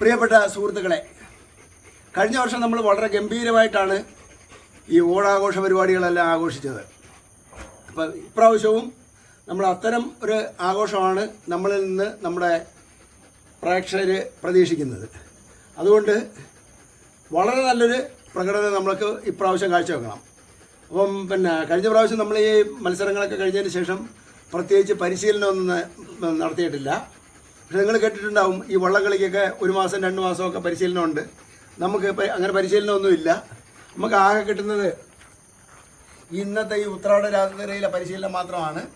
പ്രിയപ്പെട്ട സുഹൃത്തുക്കളെ കഴിഞ്ഞ വർഷം നമ്മൾ വളരെ ഗംഭീരമായിട്ടാണ് ഈ ഓണാഘോഷ പരിപാടികളെല്ലാം ആഘോഷിച്ചത്. അപ്പം ഇപ്രാവശ്യവും നമ്മൾ അത്തരം ഒരു ആഘോഷമാണ് നമ്മളിൽ നിന്ന് നമ്മുടെ പ്രേക്ഷകർ പ്രതീക്ഷിക്കുന്നത്. അതുകൊണ്ട് വളരെ നല്ലൊരു പ്രകടനം നമ്മൾക്ക് ഇപ്രാവശ്യം കാഴ്ചവെക്കണം. അപ്പം പിന്നെ കഴിഞ്ഞ പ്രാവശ്യം നമ്മൾ ഈ മത്സരങ്ങളൊക്കെ കഴിഞ്ഞതിന് ശേഷം പ്രത്യേകിച്ച് പരിശീലനമൊന്നും നടത്തിയിട്ടില്ല. പക്ഷെ നിങ്ങൾ കേട്ടിട്ടുണ്ടാവും ഈ വള്ളംകളിക്കൊക്കെ ഒരു മാസം രണ്ട് മാസമൊക്കെ പരിശീലനമുണ്ട്. നമുക്ക് അങ്ങനെ പരിശീലനമൊന്നുമില്ല. നമുക്ക് ആകെ കിട്ടുന്നത് ഇന്നത്തെ ഈ ഉത്രാട രാത്രിയിലെ പരിശീലനം മാത്രമാണ്.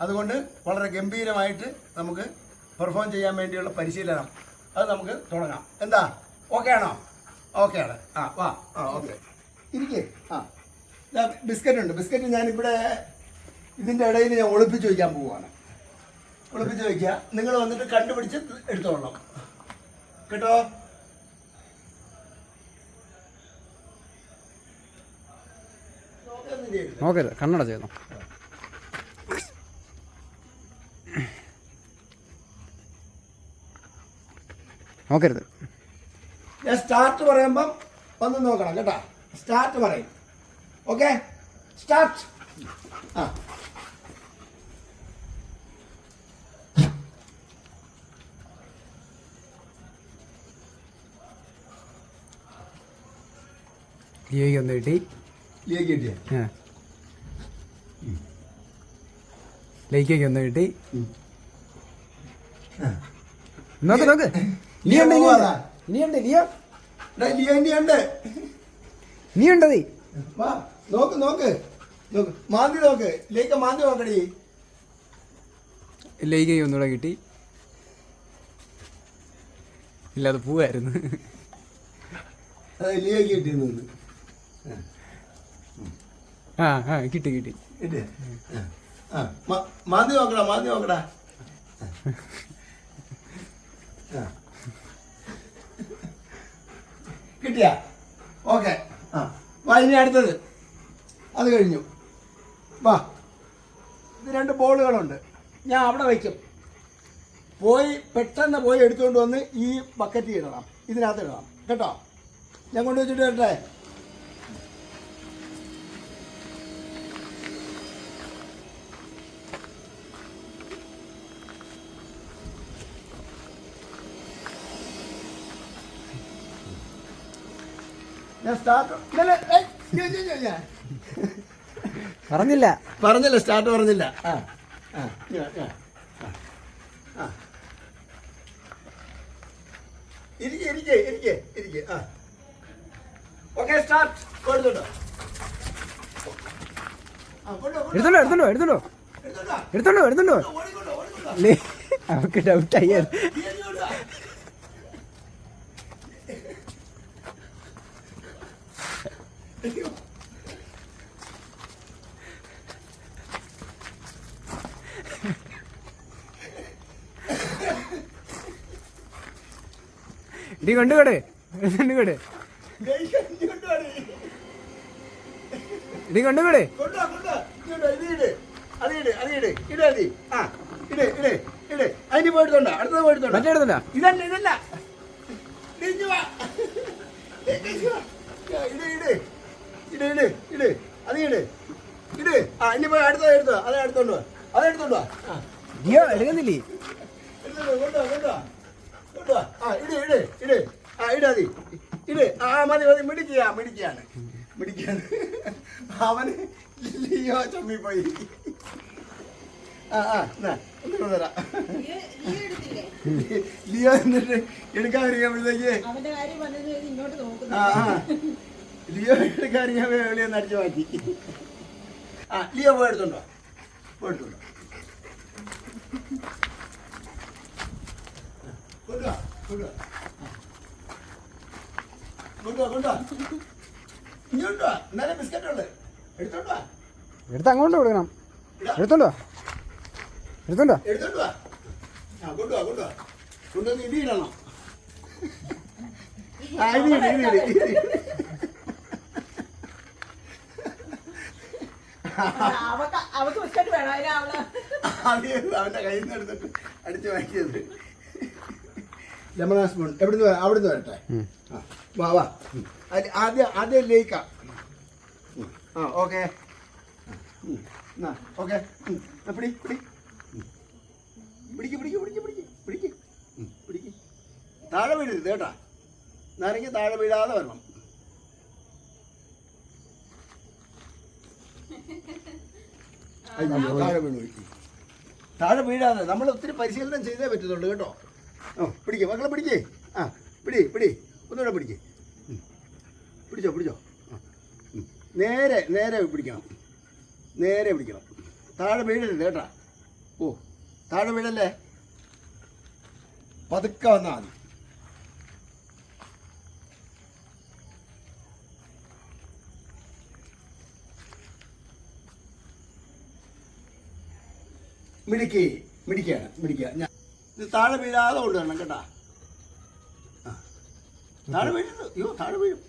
അതുകൊണ്ട് വളരെ ഗംഭീരമായിട്ട് നമുക്ക് പെർഫോം ചെയ്യാൻ വേണ്ടിയുള്ള പരിശീലനം അത് നമുക്ക് തുടങ്ങാം. എന്താ? ഓക്കെ ആണോ? ഓക്കെ ആണ്. ആ വാ. ആ ഓക്കെ ഇരിക്കേ. ആ. ബിസ്ക്കറ്റ് ഉണ്ട് ബിസ്ക്കറ്റ് ഞാനിവിടെ ഇതിന്റെ ഇടയിൽ ഞാൻ ഒളിപ്പിച്ച് വയ്ക്കാൻ പോവുകയാണ് ഒളിപ്പിച്ച് വെക്കുക. നിങ്ങൾ വന്നിട്ട് കണ്ടുപിടിച്ച് എടുത്തോളണം. കേട്ടോ? നോക്കരുത് കണ്ണട ചെയ്തോ നോക്കരുത്. ഞാൻ സ്റ്റാർട്ട് പറയുമ്പം വന്ന് നോക്കണം കേട്ടോ? സ്റ്റാർട്ട് പറയും. ഓക്കെ സ്റ്റാർട്ട് ആ. ലിയോയ്ക്ക് ഒന്ന് കിട്ടി. ലേക്ക് കിട്ടിയ? ആ. ലൈക്കൊക്കെ ഒന്ന് കിട്ടി. നോക്ക് നോക്ക്. ലിയോ ഇനിയുണ്ട്. ഇനിയുണ്ട് ലിയോ ലിയോ ഇനി നീ? വാ നോക്ക് നോക്ക്. നോക്ക് മാന്തി നോക്ക്. ലേക്ക് മാന്തി നോക്കടി. ലൈക്കൊക്കെ ഒന്നുകൂടെ കിട്ടി. ഇല്ല അത് പോവായിരുന്നു. അത് ലീവ് കിട്ടിയെന്ന് ആ ആ കിട്ടി കിട്ടി. മാന്തി നോക്കടാ മാന്തി നോക്കടാ. കിട്ടിയാ കിട്ടിയ? ഓക്കെ. ആ. വാ ഇനി അടുത്തത്. അത് കഴിഞ്ഞു. വാ. ഇത് രണ്ട് ബോളുകളുണ്ട്. ഞാൻ അവിടെ വയ്ക്കും. പോയി പെട്ടെന്ന് പോയി എടുത്തുകൊണ്ട് വന്ന് ഈ ബക്കറ്റ് ഇടണം. ഇതിനകത്ത് ഇടണം. കേട്ടോ? ഞാൻ കൊണ്ടുവച്ചിട്ട് വരട്ടെ? ഞാൻ സ്റ്റാർട്ട്. പറഞ്ഞില്ല. പറഞ്ഞില്ല സ്റ്റാർട്ട് പറഞ്ഞില്ല. ആ ആ. ആ. ഇരിക്കെ ഇരിക്കെ ഇരിക്കെ ഇരിക്കെ ആ. ഓക്കെ സ്റ്റാർട്ട് കൊടുത്തോട്ടോ. എടുത്തോണ്ടോ എടുത്തോണ്ടോ ഓടിക്കൊണ്ടോ ഓടിക്കൊണ്ടോ? ലേ, അവക്ക് ഡൗട്ടായി നീ എങ്ങോട്ടാ? ഇടി കൊണ്ടുകൊടേ കൊണ്ടുകൊടേ. ഇടി കൊണ്ടുകൊടേ. അതിന് പോയിട്ടുണ്ടോ. അടുത്തത് പോയിട്ടുണ്ടോ. മറ്റേ എടുത്തല്ല? ഇതല്ല ഇതല്ല ഇട് ഇട്. ഇട് ഇട് ഇട്. അത് ഇട്. ഇട്. ആ ഇനി പോയി അടുത്ത എടുത്തോ അത് എടുത്തോണ്ട് വാ. അത് എടുത്തോണ്ട് വാ. ആ. ലിയോ എടുക്കുന്നില്ലേ? കൊണ്ടുവാ കൊണ്ടുവാ. കൊണ്ടുവാ. ആ ഇട് ഇട് ഇട്. ആ ഇട് മതി ഇട്. ആ മതി മതി. മിടിക്കുക മിടിക്കുകയാണ് മിടിക്കുകയാണ് അവന് ലിയോ ചമ്മി പോയി ആ ആ എന്നാ ഒന്നുകൂടെ തരാം. ലിയോ എന്നിട്ട് എടുക്കാൻ നോക്കുന്നു ആ ആ. ലിയോ എടുക്കാൻ അറിയാൻ വെളിയൊന്ന് അടിച്ചു മാറ്റി. ആ ലിയോ പോയി എടുത്തോണ്ടോ? പോയി എടുത്തോണ്ടോ? കൊണ്ടുവാ കൊണ്ടുവാ. കൊണ്ടുവാ കൊണ്ടുവാ. ഇങ്ങോട്ട് വാ എന്നാലേ ബിസ്ക്കറ്റ് ഉള്ളത്. എടുത്തോണ്ട് എടുത്ത് അങ്ങോട്ട് കൊടുക്കണം. എടുത്തോണ്ടോ എടുത്തോണ്ടോ? എടുത്തോണ്ട്? വാ ആ കൊണ്ടുവാ കൊണ്ടുവാ. കൊണ്ടുവന്ന് ഇടി ഇടണം ആ ഇടി ഇടി ഇടി ഇടി ഇടി അവക്ക് അവക്ക് ബിസ്ക്കറ്റ് വേണം. അതിന് അവൾ ആദ്യം അവന്റെ കയ്യിൽ നിന്ന് എടുത്തിട്ട് അടിച്ചു വാങ്ങിയത്. Lemon spoon. എവിടുന്ന് വരാം അവിടുന്ന് വരട്ടെ? ആ വാ വാ. അത് ആദ്യം ആദ്യം ലയിക്കാം. ആ ഓക്കെ. ഓക്കെ. പിടി പിടി. പിടിക്ക് പിടിക്ക് പിടിക്ക് പിടിക്ക് പിടിക്ക്. പിടിക്ക്. താഴെ വീഴരുത് കേട്ടാ. നാരങ്ങ താഴെ വീഴാതെ വരണം. താഴെ വീണു താഴെ വീഴാതെ നമ്മൾ ഒത്തിരി പരിശീലനം ചെയ്തേ പറ്റത്തുള്ളൂ കേട്ടോ. ഓ പിടിക്കേ മക്കളെ പിടിക്കേ. ആ പിടി പിടി. ഒന്നുകൂടെ പിടിക്കേ. പിടിച്ചോ പിടിച്ചോ. നേരെ നേരെ പിടിക്കണം. നേരെ പിടിക്കണം. താഴെ വീഴരുത് കേട്ടാ. ഓ താഴെ വീഴല്ലേ? പതുക്കെ വന്നാൽ മതി. മിടുക്കി മിടിക്കാണ് മിടിക്കുക ഞാൻ ഇത് താഴെ വീഴാതെ കൊണ്ടുവരണം കേട്ടാ. ആ. താഴെ വീഴുന്നു. അയ്യോ താഴെ വീഴും.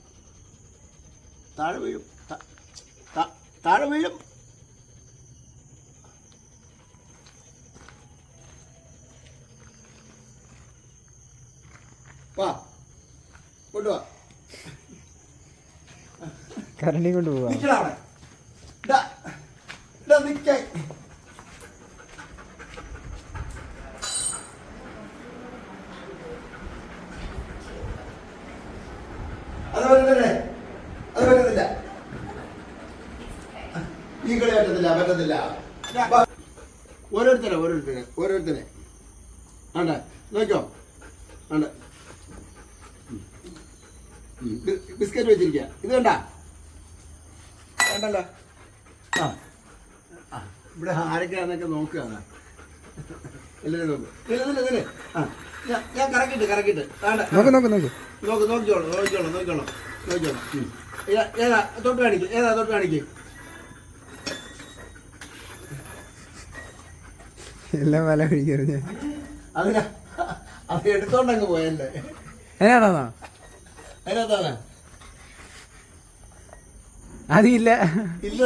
താഴെ വീഴും. താഴെ വീഴും. വാ കൊണ്ടുവാ. കരണ്ടി കൊണ്ട് പോവാ നിൽക്കണ അവിടെ ഇതാ ഇതാ നിൽക്കേ അത് പറ്റത്തില്ലേ അത് പറ്റത്തില്ല ഈ കളി പറ്റത്തില്ല പറ്റത്തില്ല. ഓരോരുത്തരെ ഓരോരുത്തരെ ഓരോരുത്തരെ. ആണ്ട നോക്കോ ആണ്ട. ബിസ്ക്കറ്റ് വെച്ചിരിക്കുക ഇത് കണ്ട? വേണ്ടല്ലോ. ആ. ഇവിടെ ആരൊക്കെയാണെന്നൊക്കെ നോക്കുക എല്ലാവരും നോക്ക്. ഇല്ല ഇല്ല ഇല്ല ആ ഞാൻ കറക്കിട്ട് കറക്കിട്ട്. നോക്ക് നോക്ക് നോക്ക്. നോക്ക് നോക്കിക്കോളൂ നോക്കിക്കോളൂ നോക്കിക്കോളൂ. നോക്കിക്കോളൂ. ഏതാ തൊട്ട് കാണിക്കും ഏതാ തൊട്ട് കാണിക്ക്? എല്ലാം വല കഴിക്കറിഞ്ഞ അതിനാ. അത് എടുത്തോണ്ടങ്ങ് പോയല്ലേ? അതിനകത്താണോ അതിനകത്താണ് അതില്ല. ഇല്ല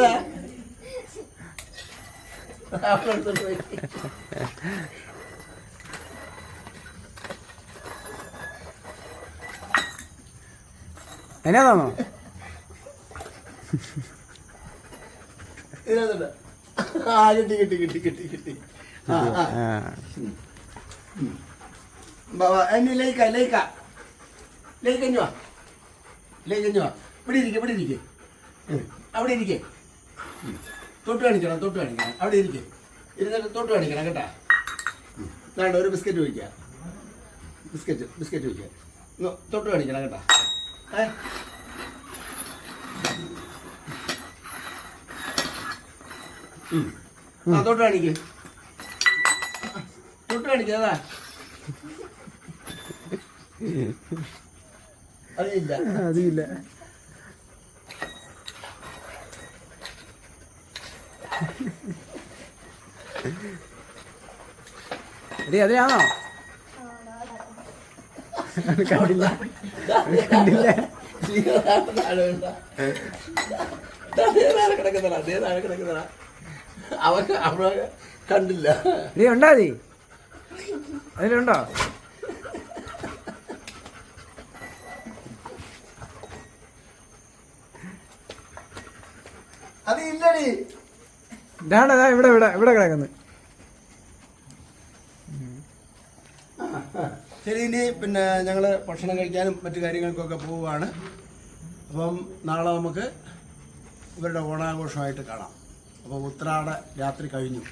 അതിനകത്താണോ ഇതിനകത്തുണ്ട്. ആ കിട്ടി കിട്ടി കിട്ടി കിട്ടി കിട്ടി. എന്നെ ലയിക്ക ലയിക്ക ലയിക്കഞ്ഞു വാ ലയിക്കഞ്ഞു വാ ഇവിടെ ഇരിക്കെ ഇവിടെ ഇരിക്കെ അവിടെ ഇരിക്കെ. തൊട്ട് കാണിക്കണം തൊട്ട് കാണിക്കണം അവിടെ ഇരിക്കെ ഇരുന്നിട്ട് തൊട്ട് കാണിക്കണം കേട്ടാ. വേണ്ട ഒരു ബിസ്ക്കറ്റ് ഒഴിക്കുക ബിസ്ക്കറ്റ് ബിസ്ക്കറ്റ് ഒഴിക്കുക തൊട്ട് കാണിക്കണം കേട്ടാ ഏ ആ തൊട്ട് കാണിക്ക് തൊട്ട് കാണിക്കുക അതാ അതില്ല. അതില്ല. എടി അതിനാണോ കണ്ടില്ല. കണ്ടില്ല. കിടക്കുന്നതാ അതേ താഴെ കിടക്കുന്നതാ അവക്ക് അവിടെ കണ്ടില്ല. നീ ഉണ്ടാ അതിലുണ്ടോ? അത് ഇല്ലടി. ഇതാണ് ഇവിടെ ഇവിടെ ഇവിടെ കിടക്കുന്നത് ശരി ഇനി പിന്നെ ഞങ്ങൾ ഭക്ഷണം കഴിക്കാനും മറ്റു കാര്യങ്ങൾക്കൊക്കെ പോവുകയാണ്. അപ്പം നാളെ നമുക്ക് ഇവരുടെ ഓണാഘോഷമായിട്ട് കാണാം. അപ്പോൾ ഉത്രാട രാത്രി കഴിഞ്ഞു.